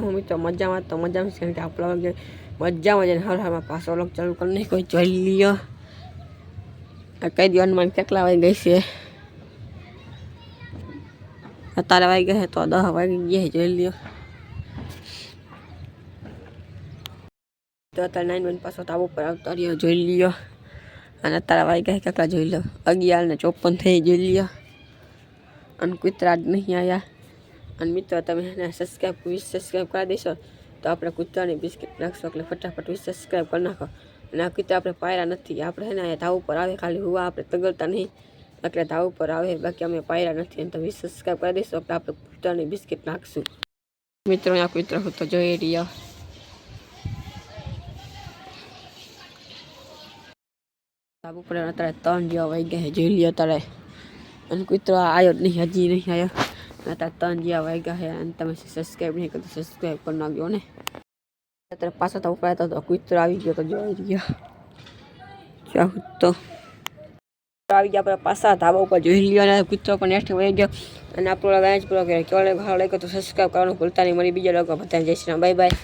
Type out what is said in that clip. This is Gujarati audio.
હું મિત્રો મજામાં, તો મજામાં કારણ કે આપણા વાગે મજામાં જઈને હર હરમાં પાછો લોક ચાલુ કરી નહીં કોઈ જોઈ લ્યો. આ કઈ દિવસમાં કેટલા વાગી ગઈ છે? અત્યારે વાગી ગયા તો દસ વાગી ગયા જોઈ લ્યો. તો અત્યારે નાઇન વન પાછો તાવ ઉપર આવતા રહ્યો, જોઈ લ્યો. અને અત્યારે વાગી ગયા કેટલા, જોઈ લો અગિયાર ને ચોપન થઈ જોઈ લ્યો. અને કુતરા જ નહીં આવ્યા અને મિત્રો, તમે એને સબસ્ક્રાઈબ વીસ સબસ્ક્રાઈબ કરી દેશો, તો આપણે કૂતરાની બિસ્કિટ નાખશો એટલે ફટાફટ વીસ સબસ્ક્રાઈબ કરી નાખો. અને આ કૂતરા આપણે પાયરા નથી. આપણે એને ધાવ ઉપર આવે, ખાલી હુવા આપણે તગડતા નહીં. એટલે ધાવ ઉપર આવે, બાકી અમે પાયરા નથી. અને તો વીસ સબસ્ક્રાઈબ કરી દેશો, એટલે આપણે કૂતરાની બિસ્કિટ નાખશું. મિત્રો આ કૂતરા હું તો જોઈ રહ્યા. ધાબ ઉપર અત્યારે ત્રણ જેવા વાગ્યા છે, જોઈ લ્યો અત્યારે. અને કૂતરો આવ્યો જ નહીં, હજી નહીં આવ્યો અત્યારે ત્રણ જેવા વાગ્યા છે અને તમે સબસ્ક્રાઈબ નહીં કરતો સબસ્ક્રાઈબ કરી નાખજો ને અત્યારે પાછો તો ઉપર તો કૂતરો આવી ગયો તો જોઈ રહ્યો ચાહું તો આવી ગયા આપણે પાછા ધાબા ઉપર જોઈ લ્યો અને કૂતરો પણ નેક્સ્ટ વહી ગયો અને આપણો વેચ પૂરો કર્યો કેવડે ભાવ લાગ્યો તો સબસ્ક્રાઈબ કરવાનું ભૂલતા નહીં મળી બીજા લોકો બધાને જય શ્રી બાય બાય